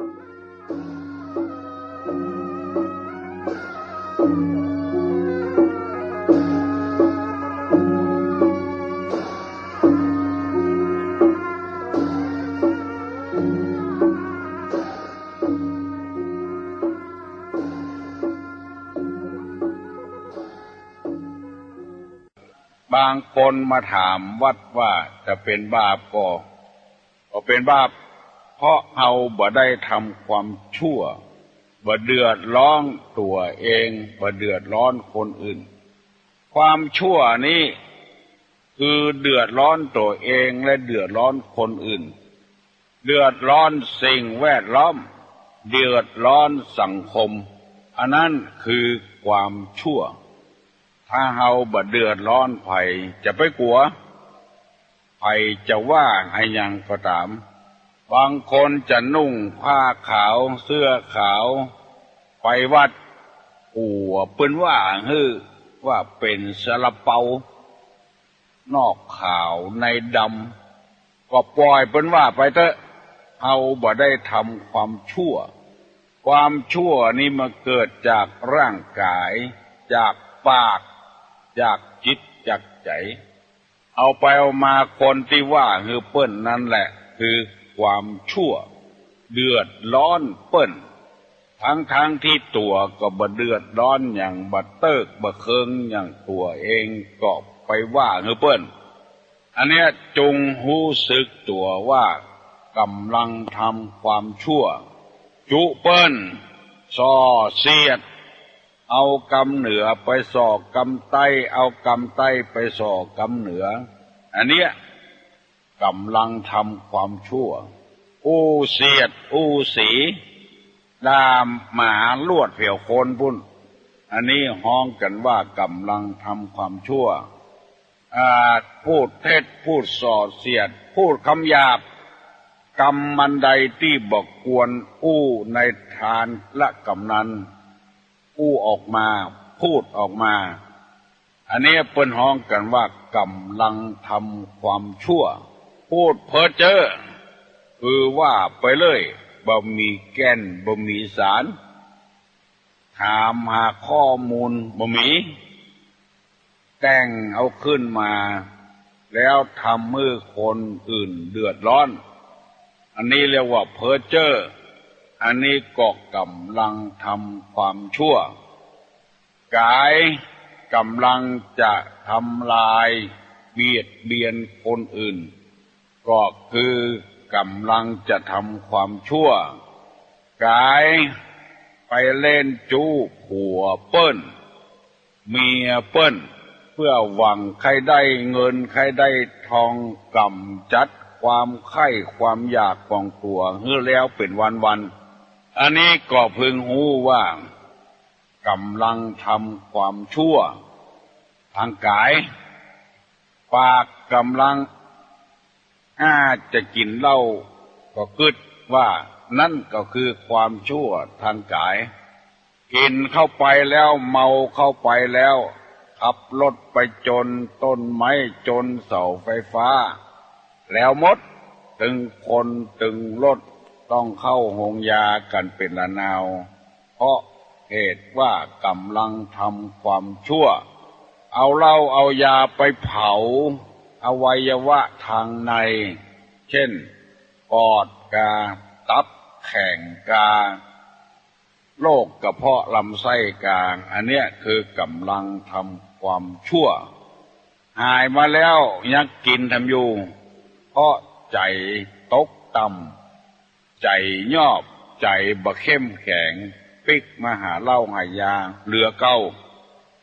บางคนมาถามวัดว่าจะเป็นบาปก็ก็เป็นบาป เพราะเราบ่ได้ทำความชั่วบ่เดือดร้อนตัวเองบ่เดือดร้อนคนอื่น ความชั่วนี้คือเดือดร้อนตัวเองและเดือดร้อนคนอื่น เดือดร้อนสิ่งแวดล้อม เดือดร้อนสังคม อันนั้นคือความชั่ว ถ้าเฮาบ่เดือดร้อนไผ่จะไปกลัวไผ่จะว่าให้ยังก็ตาม บางคนจะนุ่งผ้าขาวเสื้อขาว ไปวัดอัวเปิ้นว่าฮือว่าเป็นสลาเปานอกขาวในดำก็ปล่อยเปิ้นว่าไปเถอะเฮาบ่ได้ทำความชั่ว ความชั่วนี่มาเกิดจากร่างกาย จากปาก จากจิตจากใจ เอาไปเอามาคนที่ว่าคือเปิ้นนั่นแหละ คือ ความชั่ว เดือดร้อนเปิ้นทั้งทั้งที่ตัวก็บ่เดือดร้อนอย่างบัเติกบ่เคิงอย่างตัวเองก็ไปว่าคือเปิ้นอันเนี้ยจงรู้สึกตัวว่ากำลังทำความชั่ว จุเปิ้นส่อเสียด เอากำเหนือไปส่อกำใต้เอากำใต้ไปส่อกำเหนือ อันเนี้ย กำลังทำความชั่ว อูเสียด อูสีดามหมาลวดเผี่ยวโคนพุ่น อันนี้ห้องกันว่ากำลังทำความชั่วพูดเท็จพูดส่อเสียด พูดคำหยาบ กรรมมันใดที่บอกกวนอู้ในทานละกำนันอู้ออกมา พูดออกมา อันนี้เปิ้นห้องกันว่ากำลังทำความชั่ว พูดเพ้อเจ้อคือว่าไปเลยบ่มีแก่นบ่มีสาร ถามหาข้อมูลบ่มีแต่งเอาขึ้นมา แล้วทำมือคนอื่นเดือดร้อน อันนี้เรียกว่าเพ้อเจ้ออันนี้ก็กำลังทำความชั่ว กายกำลังจะทำลายเบียดเบียนคนอื่น ก็คือกำลังจะทำความชั่ว กายไปเล่นจู้ผัวเปิ้น เมียเปิ้น เพื่อหวังใครได้เงินใครได้ทองกำจัดความไข้ความอยากของตัวเฮือแล้วเป็นวันวันอันนี้ก็พึงหูว่ากำลังทำความชั่ว ทางกาย ปากกำลัง อาจะกินเหล้าก็กึดว่านั่นก็คือความชั่วทางกาย กินเข้าไปแล้วเมาเข้าไปแล้ว ขับรถไปจนต้นไม้จนเสาไฟฟ้า แล้วมดถึงคนถึงรถต้องเข้าหงยากันเป็นละนาว เพราะเหตุว่ากำลังทำความชั่ว เอาเหล้าเอายาไปเผา อวัยวะทางใน เช่น ปอดกา ตับ แข่งกา โรคกระเพาะลำไส้กลาง อันเนี้ยคือกำลังทำความชั่ว หายมาแล้วยังกินทำอยู่ เพราะใจตกต่ำใจยอบใจบะเข้มแข็ง ปิกมาหาเล้าหายาเหลือเก้า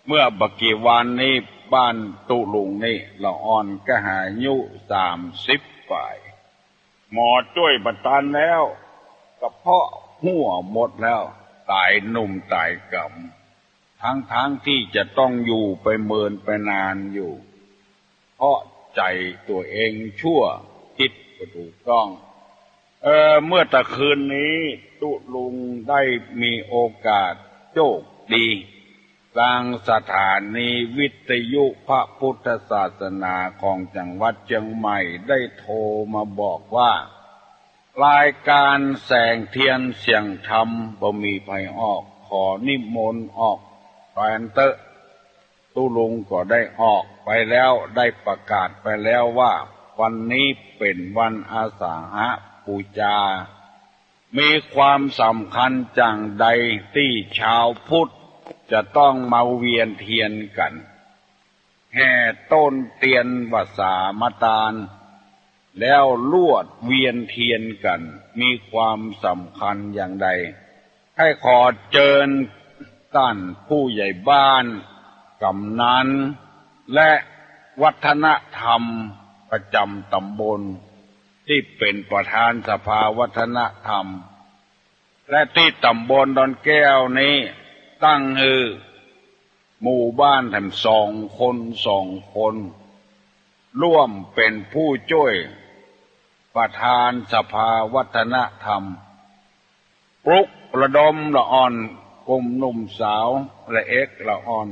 เมื่อบกี่วันนี้ บ้านตุลุงนี่ละอ่อนก็หายุสามสิบฝ่าย หมอจ้วยบัตานแล้วกระเพาะหัวหมดแล้ว ตายหนุ่มตายกำทั้งทั้งที่จะต้องอยู่ไปเมินไปนานอยู่ เพราะใจตัวเองชั่วคิดก็ถูกต้องเออเมื่อตะคืนนี้ตุลุงได้มีโอกาสโชคดี ทางสถานีวิทยุพระพุทธศาสนาของจังหวัดเชียงใหม่ได้โทรมาบอกว่า รายการแสงเทียนเสียงธรรมบ่มีภัยออก ขอนิมนต์ออกแฟนเตอตุลุงก็ได้ออกไปแล้วได้ประกาศไปแล้วว่า วันนี้เป็นวันอาสาหะปูจา มีความสำคัญจังใดที่ชาวพุทธ จะต้องมาเวียนเทียนกัน แห่ต้นเตียนวสามตาล แล้วลวดเวียนเทียนกัน มีความสำคัญอย่างใด ให้ขอเจิญท่านผู้ใหญ่บ้าน กำนัน และวัฒนธรรมประจำตำบล ที่เป็นประธานสภาวัฒนธรรม และที่ตำบลดอนแก้วนี้ ตั้งฮือหมู่บ้านแถมสองคนสองคน ร่วมเป็นผู้ช่วย ประธานสภาวัฒนธรรม ปลุกระดมละอ่อนกลุ่มหนุ่มสาวและเอกละอ่อน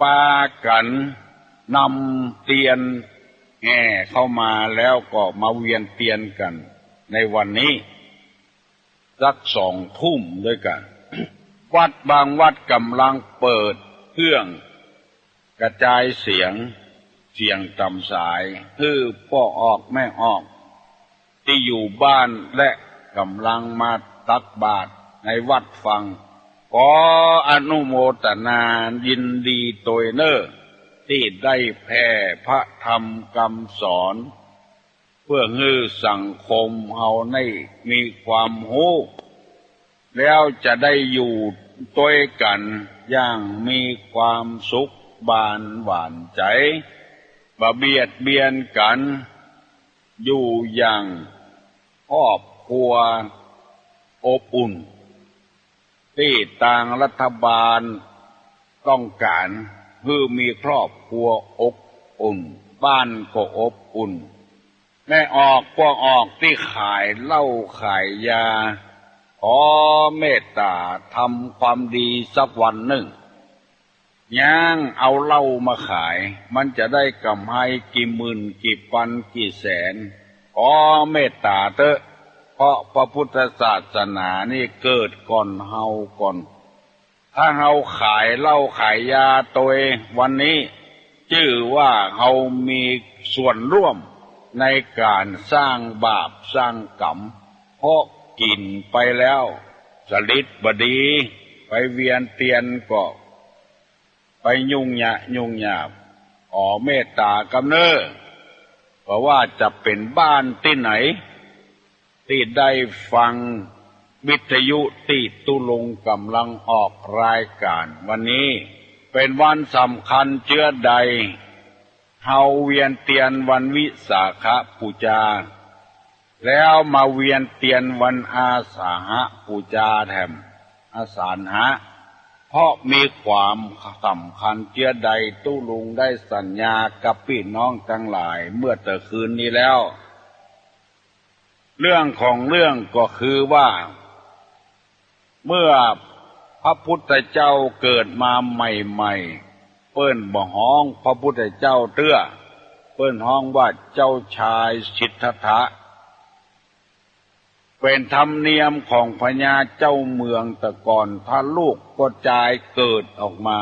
ปากันนำเตียนแห่เข้ามาแล้วก็มาเวียนเตียนกัน ในวันนี้สักสองทุ่มด้วยกัน วัดบางวัดกำลังเปิดเครื่อง กระจายเสียงเสียงต่ำสายคือพ่อออกแม่ออก ที่อยู่บ้านและกำลังมาตักบาตรในวัดฟังขออนุโมทนายินดีโดยเนอที่ได้แผ่พระธรรมคำสอน เพื่อฮือสังคมเฮาในมีความหูแล้วจะได้อยู่ ต้วยกันอย่างมีความสุขบานหวานใจบะเบียดเบียนกัน อยู่อย่างครอบครัวอบอุ่น ที่ต่างรัฐบาลต้องการเพื่อมีครอบครัวอบอุ่น บ้านก็อบอุ่นแม่ออกพวกออกที่ขายเหล้าขายยา อเมตตาทำความดีสักวันหนึ่งย่างเอาเหล้ามาขาย มันจะได้กำไรกี่หมื่นกี่พันกี่แสนขอเมตตาเถอะ เพราะพระพุทธศาสนานี่เกิดก่อนเฮาก่อน ถ้าเฮาขายเหล้าขายยาตัวเองวันนี้ ชื่อว่าเฮามีส่วนร่วมในการสร้างบาปสร้างกรรมเพราะ กินไปแล้ว สลิดบดี ไปเวียนเตียนก็ ไปยุ่งยะยุ่งยาบอ๋อเมตตากำเนิดเพราะว่าจะเป็นบ้านที่ไหน ที่ได้ฟังวิทยุที่ตุลงกำลังออกรายการ วันนี้เป็นวันสำคัญเชื้อใดเฮาเวียนเตียนวันวิสาขปูจา แล้วมาเวียนเตียนวันอาสาหะปูจาแถมอาสาหะ เพราะมีความสำคัญเชื้อใดตู้ลุงได้สัญญากับพี่น้องทั้งหลายเมื่อแต่คืนนี้แล้ว เรื่องของเรื่องก็คือว่า เมื่อพระพุทธเจ้าเกิดมาใหม่ๆ เปิ้นบ่ห้องพระพุทธเจ้าเตื้อ เปิ้นห้องว่าเจ้าชายสิทธัตถะ เป็นธรรมเนียมของพญาเจ้าเมืองแต่ก่อนถ้าลูกก็จายเกิดออกมา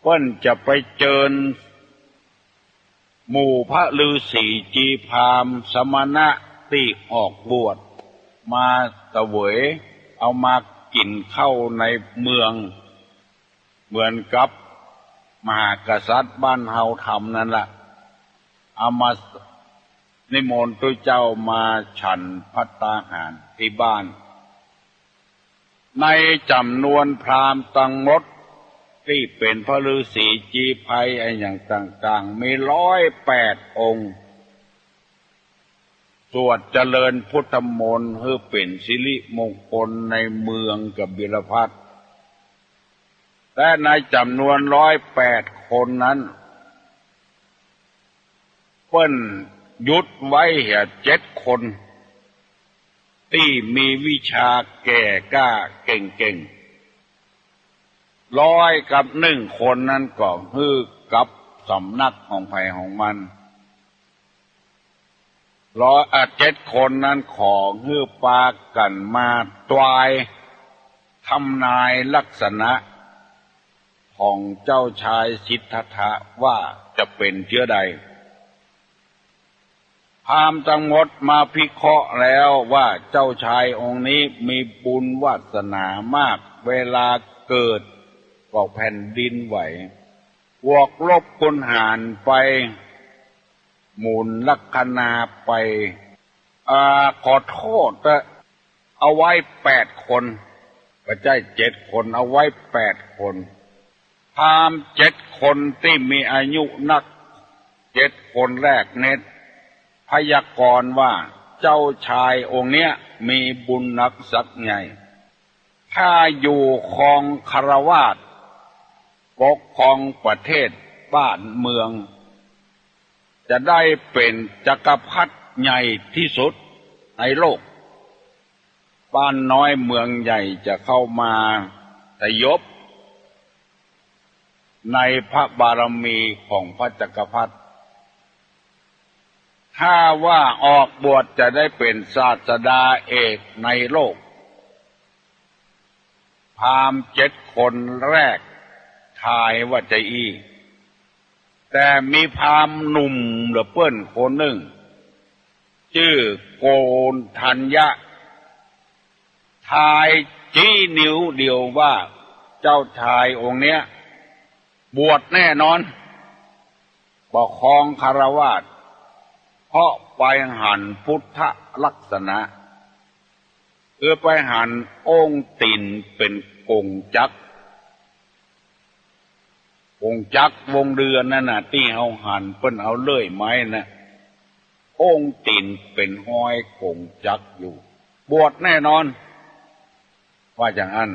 เปิ้นจะไปเจิญ หมู่พระฤาษีจีพามสมณะที่ออกบวช มาตะเวยเอามากินเข้าในเมือง เหมือนกับมหากษัตริย์บ้านเฮาทำนั่นแหละเอามา นิมนต์ตัวเจ้ามาฉันพัตตาหารที่บ้าน ในจำนวนพราหมณ์ตังมดที่เป็นพระฤาษีจีภัยออย่างต่างๆ มีร้อยแปดองค์ สวดเจริญพุทธมนต์เพื่อเป็นสิริมงคลในเมืองกับบิรพัทแต่ในจำนวนร้อยแปดคนนั้นเปิ้น ยุดไว้เหตุเจ็ดคน ที่มีวิชาแก่กล้าเก่งๆร้อยกับหนึ่งคนนั้นก็ฮือกับสำนักของไผ่ของมันร้อยอาเจ็ดคนนั้นขอฮือปากันมาตวายทำนายลักษณะ ของเจ้าชายสิทธัตถะว่าจะเป็นเชื้อใด พามทั้งหมดมาพิเคราะห์แล้วว่าเจ้าชายองค์นี้มีบุญวาสนามาก เวลาเกิดก็แผ่นดินไหววกลบคนหารไป หมุนลักษณาไปอขอโทษเอาไว้แปดคนก็ใช่เจ็ดคนเอาไว้แปดคนพามเจ็ดคนที่มีอายุนักเจ็ดคนแรกเน็ต พยากรณ์ว่าเจ้าชายองค์เนี้ยมีบุญนักสักไง ถ้าอยู่ครองคารวาสปกครองประเทศบ้านเมือง จะได้เป็นจักรพรรดิใหญ่ที่สุดในโลก บ้านน้อยเมืองใหญ่จะเข้ามาแต่ยบ ในพระบารมีของพระจักรพรรดิ ถ้าว่าออกบวชจะได้เป็นศาสดาเอกในโลก พามเจ็ดคนแรกทายว่าจะอี แต่มีพามหนุ่มหรือเปิ้นคนหนึ่ง ชื่อโกนทัญญะ ทายจี้นิ้วเดียวว่าเจ้าชายองค์เนี้ย บวชแน่นอนปกครองคารวาส เพราะไปหันพุทธลักษณะเพื่อไปหันองค์ตินเป็นกงจักรวงจักรวงเดือนนั่นน่ะที่เอาหันเปิ้นเอาเลื่อยไม้นะองค์ตินเป็นห้อยกงจักรอยู่ บวชแน่นอน ว่าอย่างนั้น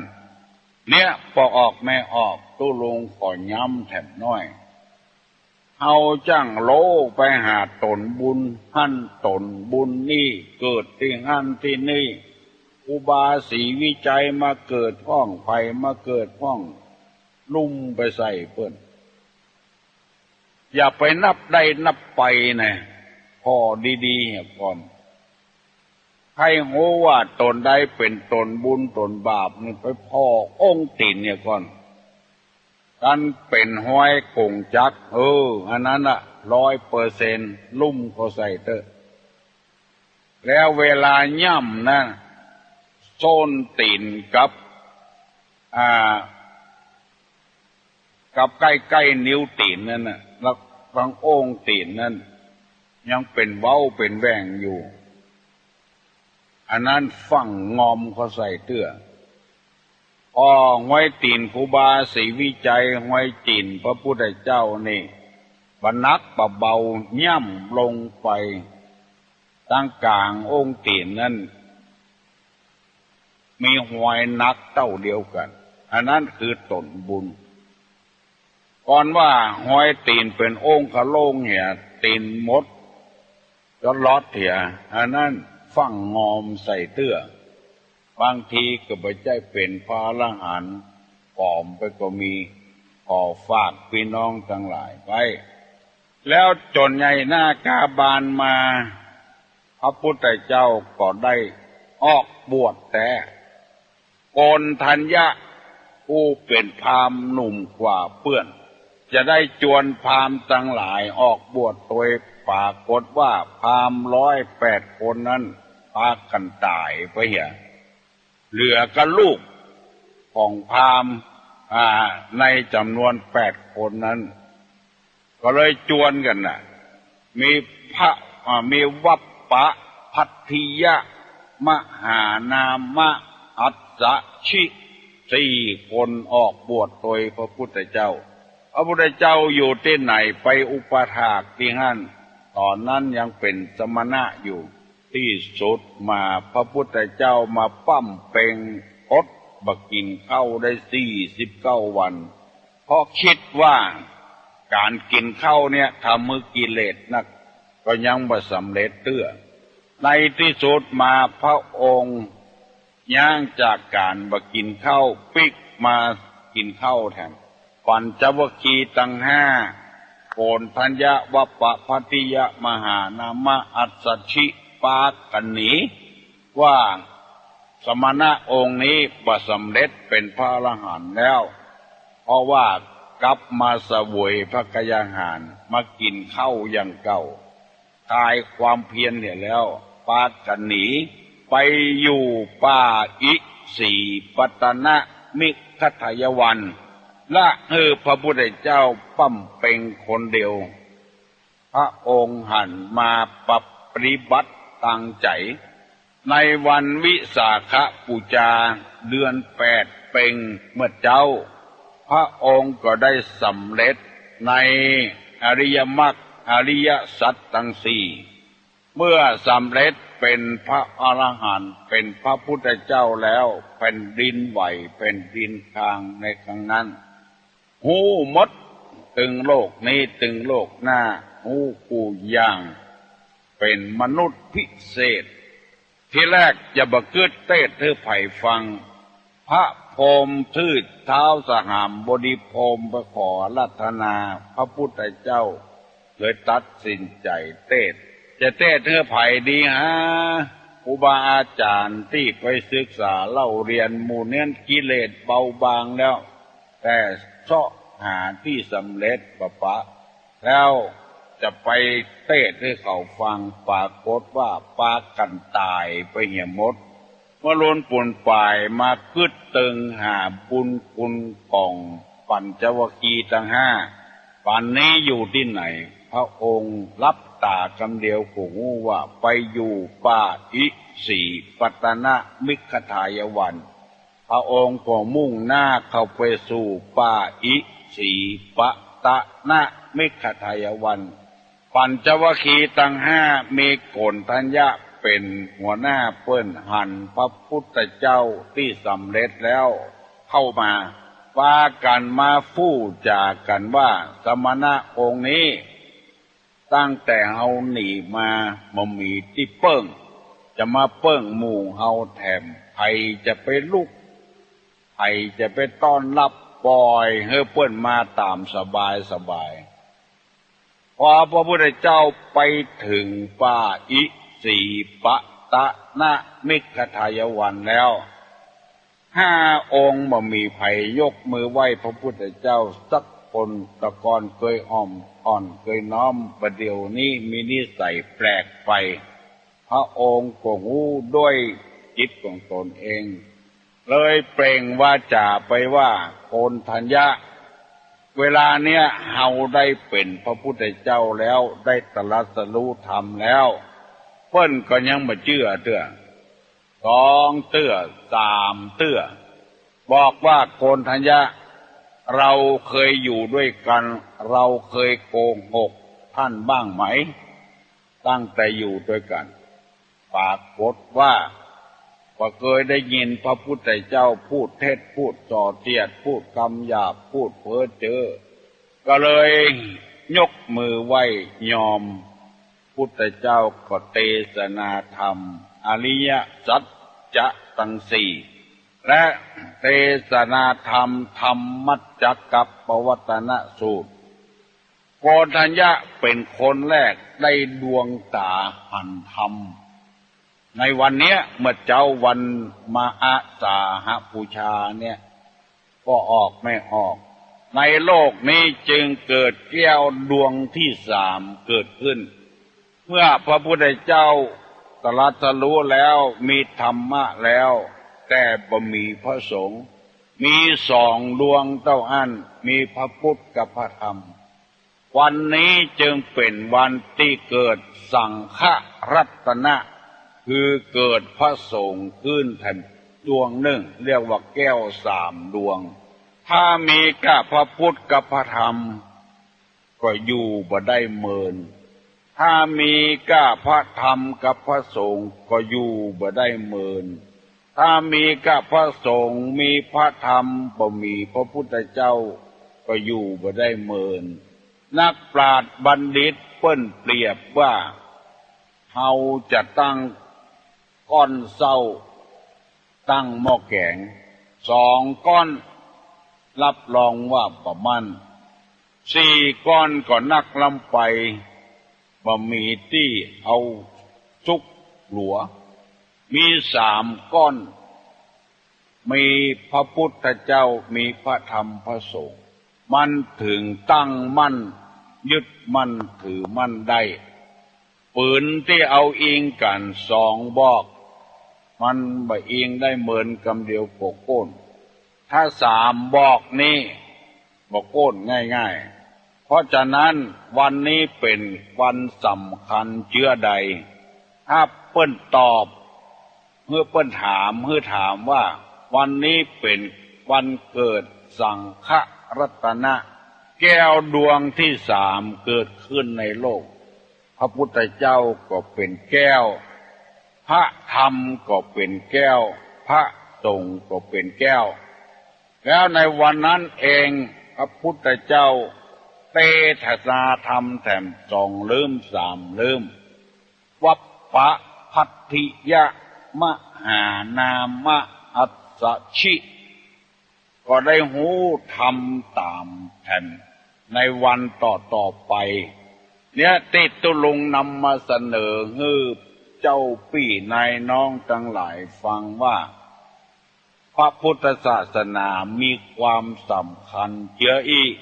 เนี่ยพอออกแม่ออกตู้ลงขอย้ำแถมน้อย เอาจ้างโลไปหาตนบุญหั่นตนบุญนี่เกิดที่หั่นที่นี่ อุบาสีวิจัยมาเกิดห้องไฟมาเกิดห้องลุ่มไปใส่เปิ้นอย่าไปนับได้นับไปนะพอดีๆก่อนให้หูว่าตนใดเป็นตนบุญตนบาปนี่ไปพ่อองค์ตินเนี่ยก่อน กันเป็นห้อยกงจัก เออ อันนั้นอะร้อยเปอร์เซนลุ่มก็ใส่เตอแล้วเวลาย่ำนะโซนตีนกับอ่ากับใกล้ๆนิ้วตีนนั่นน่ะแล้วฟังโอ่งตีนนั่น ยังเป็นเว้าเป็นแหว่งอยู่ อันนั้นฝั่งงอมเขาใส่เตื้อ อ๋อห้อยตีนครูบาศรีวิจัยห้อยตีนพระพุทธเจ้านี่บรรนักปะเบาย่ำลงไปตั้งกลางองค์ตีนนั้นมีหอยนักเต้าเดียวกัน อันนั้นคือตนบุญ ก่อนว่าหอยตีนเป็นองค์ขะโลงเหี่ยตีนมดก็ลอดเถียอันนั้นฟังงอมใส่เตื้อ บางทีก็ไปใจเป็นพาละหันปลอมไปก็มีขอฝากพี่น้องทั้งหลายไว้แล้วจนใหญ่หน้ากาบานมา พระพุทธเจ้าก็ได้ออกบวชแต่โกนทัญญะผู้เป็นพามหนุ่มกว่าเพื่อน จะได้จวนพามทั้งหลายออกบวชโดยปรากฏว่าพามร้อยแปดคนนั้นพากันตายไปเหี่ย เหลือกับลูกของพามในจำนวนแปดคนนั้น ก็เลยจวนกันน่ะ มีพระมีวัปปะพัทธิยะ มหานามะอัศชิสี่คนออกบวชโดยพระพุทธเจ้า พระพุทธเจ้าอยู่ที่ไหนไปอุปถากที่นั่นตอนนั้นยังเป็นสมณะอยู่ ที่สุดมาพระพุทธเจ้ามาปั้มเป็งอดบักกินเข้าได้สี่สิบเก้าวัน เพราะคิดว่าการกินข้าวเนี่ยทำมือกิเลสนัก ก็ยังบ่สำเร็จเตื้อ ในที่สุดมาพระองค์ย่างจากการบักกินข้าวปิกมากินข้าวแทนปัญจวคีตังห้าโกนทัญญะวปะพัติยะมหานามะอัศชิ ปากันหนีว่าสมณะองค์นี้ประสำเร็จเป็นพระอรหันต์แล้ว เพราะว่ากลับมาสวยพระกยาหารมากินข้าวอย่างเก่าตายความเพียรเนี่ยแล้วปากันหนี ไปอยู่ป่าอิสีปตนะมิคทายวันละเออพระพุทธเจ้าปั้มเป็นคนเดียว พระองค์หันมาปรับปฏิบัติ ตั้งใจ ในวันวิสาขปูจา เดือนแปดเป็งเมื่อเจ้า พระองค์ก็ได้สำเร็จในอริยมรรคอริยสัจตั้งสี่เมื่อสำเร็จเป็นพระอรหันต์เป็นพระพุทธเจ้าแล้วเป็นดินไหวเป็นดินคางในครั้งนั้น หูมด ตึงโลกนี้ตึงโลกหน้าหูกูย่าง เป็นมนุษย์พิเศษ ที่แรกจะบกึดเต้เธอไผ่ฟัง พระพรมทืดเท้าสหามบดีพรมประขอรัตนา พระพุทธเจ้า เลยตัดสินใจเตดจะเตดเธอไผ่ดีฮะครูบาอาจารย์ที่ไปศึกษาเล่าเรียนหมู่เน้นกิเลสเบาบางแล้ว แต่เสาะหาที่สำเร็จปะปะ แล้ว จะไปเตะให้เขาฟังปรากฏว่าปากันตายไปเหี่ยมดเมื่อล้นปุ่นป่ายมาคึดตึงหาบุญคุณกอง ปัญจวคีทั้งห้าปันนี้อยู่ที่ไหน พระองค์รับตาคำเดียวกูงูว่าไปอยู่ป่าอิสีปัตนะมิขทายวัน พระองค์ก็มุ่งหน้าเข้าไปสู่ป่าอิสีปตนะมิขทายวัน ปัญจวคีตั้งห้ามีโกนทัญญะเป็นหัวหน้าเปิ้นหันพระพุทธเจ้าที่สำเร็จแล้วเข้ามาปากันมาฟู่จากกันว่าสมณะองค์นี้ ตั้งแต่เฮาหนีมาบ่มีที่เปิ้ง จะมาเปิ้งหมู่เฮาแถมใครจะไปลุกใครจะไปต้อนรับปล่อยเฮ้เปิ้นมาตามสบายสบาย พอพระพุทธเจ้าไปถึงป่าอิสีปะตะนะมิขทายวันแล้วห้าองค์บ่มีไผยกมือไหว้พระพุทธเจ้าสักคนตะกอนเคยอ่อมอ่อนเคยน้อมประเดี๋ยวนี้มีนิสัยแปลกไป พระองค์ก็หูด้วยจิตของตนเอง เลยเปล่งว่าจ่าไปว่าโกนทัญญะ เวลาเนี้ยเฮาได้เป็นพระพุทธเจ้าแล้วได้ตรัสรู้ธรรมแล้วเพิ่นก็ยังมาเชื่อเตื้อสองเตื้อสามเตื้อบอกว่าโกนทัญญะ เราเคยอยู่ด้วยกัน เราเคยโกงหกท่านบ้างไหม ตั้งแต่อยู่ด้วยกัน ปากฏว่า ว่าเคยได้ยินพระพุทธเจ้าพูดเท็จพูดส่อเสียด พูดคำหยาบพูดเพ้อเจ้อก็เลยยกมือไหว้ยอม พุทธเจ้าก็เทศนาธรรม อริยสัจจะตังสี่และเทศนาธรรมธรรมมัจจกับปวัตนสูตรโกนทัญญะเป็นคนแรกได้ดวงตาหันธรรม ในวันเนี้ยเมื่อเจ้าวันมาอาสาหบูชาเนี่ย ก็ออกไม่ออก ในโลกนี้จึงเกิดแก้วดวงที่สามเกิดขึ้น เมื่อพระพุทธเจ้าตรัสรู้แล้วมีธรรมะแล้ว แต่บ่มีพระสงฆ์มีสองดวงเต้าอันมีพระพุทธกับพระธรรม วันนี้จึงเป็นวันที่เกิดสังฆรัตนะ คือเกิดพระสงฆ์ขึ้นแผ่นดวงหนึ่ง เรียกว่าแก้วสามดวง ถ้ามีกับพระพุทธกับพระธรรม ก็อยู่บ่ได้เมิน ถ้ามีก้าพระธรรมกับพระสงฆ์ก็อยู่บ่ได้เมิน ถ้ามีกับพระสงฆ์มีพระธรรมบ่มีพระพุทธเจ้า ก็อยู่บ่ได้เมิน นักปราชญ์บัณฑิตเปิ้นเปรียบว่าเฮาจะตั้ง ก้อนเศร้า ตั้งหม้อแกงสองก้อน รับรองว่าประมันสี่ก้อนก็นักลำไปบ่มีที่เอาซุกหลัว มีสามก้อน มีพระพุทธเจ้ามีพระธรรมพระสงฆ์มันถึงตั้งมั่น ยึดมั่นถือมั่นได้ ปืนที่เอาอิงกันสองบอก มันบ่อิงได้เหมือนกำเดียวโกโก้น ถ้าสามบอกนี่บอกโก้นง่าย ๆ เพราะฉะนั้นวันนี้เป็นวันสำคัญเชื่อใด ถ้าเปิ้นตอบเมื่อเปิ้นถามเมื่อถามว่า วันนี้เป็นวันเกิดสังฆรัตนะ แก้วดวงที่สามเกิดขึ้นในโลก พระพุทธเจ้าก็เป็นแก้ว พระธรรมก็เป็นแก้ว พระสงฆ์ก็เป็นแก้ว แล้วในวันนั้นเองพระพุทธเจ้าเตถะนาธรรมแถมสองลืมสามลืมวัปปะพัทธิยะมหานามะอัสสชิ ก็ได้หูทำตามแผ่นในวันต่อต่อไป เนี่ยติดตุลุงนำมาเสนอฮือ เจ้าปี่นายน้องทั้งหลายฟังว่า พระพุทธศาสนามีความสำคัญเยอะอีก